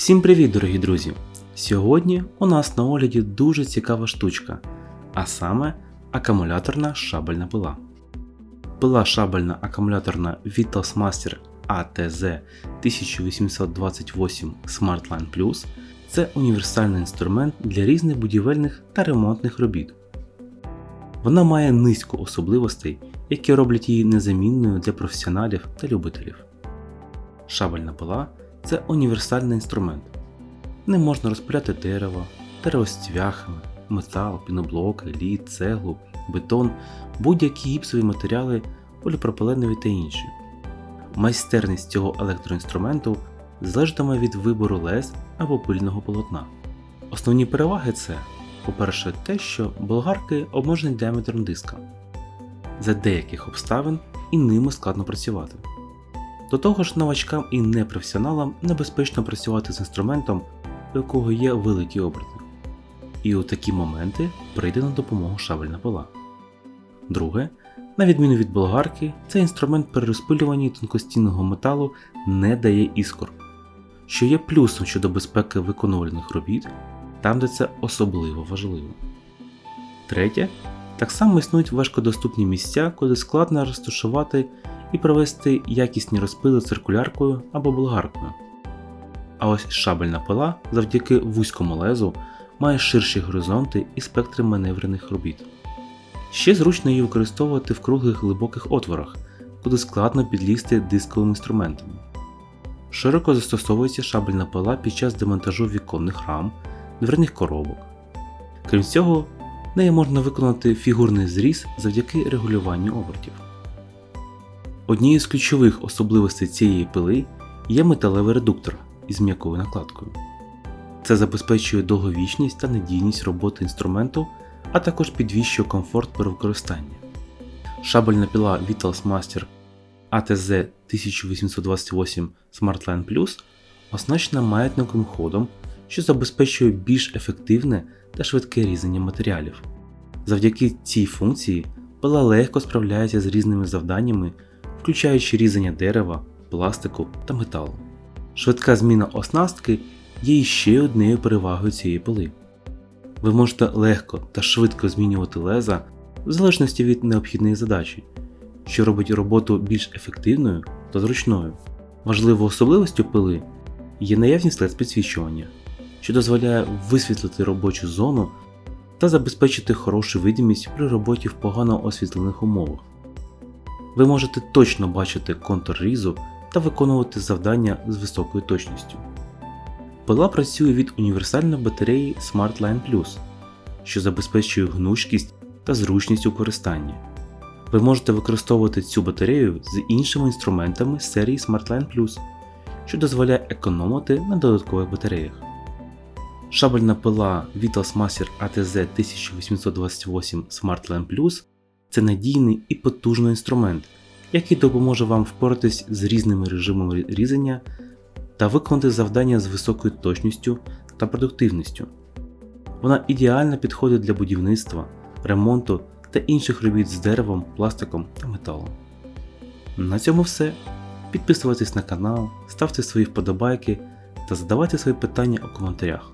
Всім привіт, дорогі друзі! Сьогодні у нас на огляді дуже цікава штучка, а саме акумуляторна шабельна пила. Пила шабельна акумуляторна Vitals Master ATZ 1828 SmartLine Plus це універсальний інструмент для різних будівельних та ремонтних робіт. Вона має низку особливостей, які роблять її незамінною для професіоналів та любителів. Шабельна пила це універсальний інструмент. Не можна розпиляти дерево, дерево з цвяхами, метал, піноблоки, лід, цеглу, бетон, будь-які гіпсові матеріали, поліпропиленові та інші. Майстерність цього електроінструменту залежатиме від вибору лез або пильного полотна. Основні переваги це, по-перше, те, що болгарки обмежені діаметром диска. За деяких обставин і ними складно працювати. До того ж, новачкам і непрофесіоналам небезпечно працювати з інструментом, у якого є великі оберти. І у такі моменти прийде на допомогу шабельна пила. Друге, на відміну від болгарки, цей інструмент при розпилюванні тонкостінного металу не дає іскор, що є плюсом щодо безпеки виконувальних робіт, там де це особливо важливо. Третє, так само існують важкодоступні місця, куди складно розташувати і провести якісні розпили циркуляркою або болгаркою. А ось шабельна пила завдяки вузькому лезу має ширші горизонти і спектри маневрених робіт. Ще зручно її використовувати в круглих глибоких отворах, куди складно підлізти дисковим інструментом. Широко застосовується шабельна пила під час демонтажу віконних рам, дверних коробок. Крім цього, нею можна виконати фігурний зріз завдяки регулюванню обертів. Однією з ключових особливостей цієї пили є металевий редуктор із м'якою накладкою. Це забезпечує довговічність та надійність роботи інструменту, а також підвищує комфорт при використанні. Шабельна піла Vitals Master ATZ 1828 SmartLine Plus оснащена маятниковим ходом, що забезпечує більш ефективне та швидке різання матеріалів. Завдяки цій функції пила легко справляється з різними завданнями включаючи різання дерева, пластику та металу. Швидка зміна оснастки є ще однією перевагою цієї пили. Ви можете легко та швидко змінювати леза в залежності від необхідної задачі, що робить роботу більш ефективною та зручною. Важливою особливостю пили є наявність led підсвічування, що дозволяє висвітлити робочу зону та забезпечити хорошу видимість при роботі в погано освітлених умовах ви можете точно бачити контур різу та виконувати завдання з високою точністю. Пила працює від універсальної батареї SmartLine Plus, що забезпечує гнучкість та зручність у користанні. Ви можете використовувати цю батарею з іншими інструментами серії SmartLine Plus, що дозволяє економити на додаткових батареях. Шабельна пила Vitals Master ATZ 1828 SmartLine Plus це надійний і потужний інструмент, який допоможе вам впоратись з різними режимами різання та виконати завдання з високою точністю та продуктивністю. Вона ідеально підходить для будівництва, ремонту та інших робіт з деревом, пластиком та металом. На цьому все. Підписуйтесь на канал, ставте свої вподобайки та задавайте свої питання у коментарях.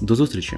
До зустрічі!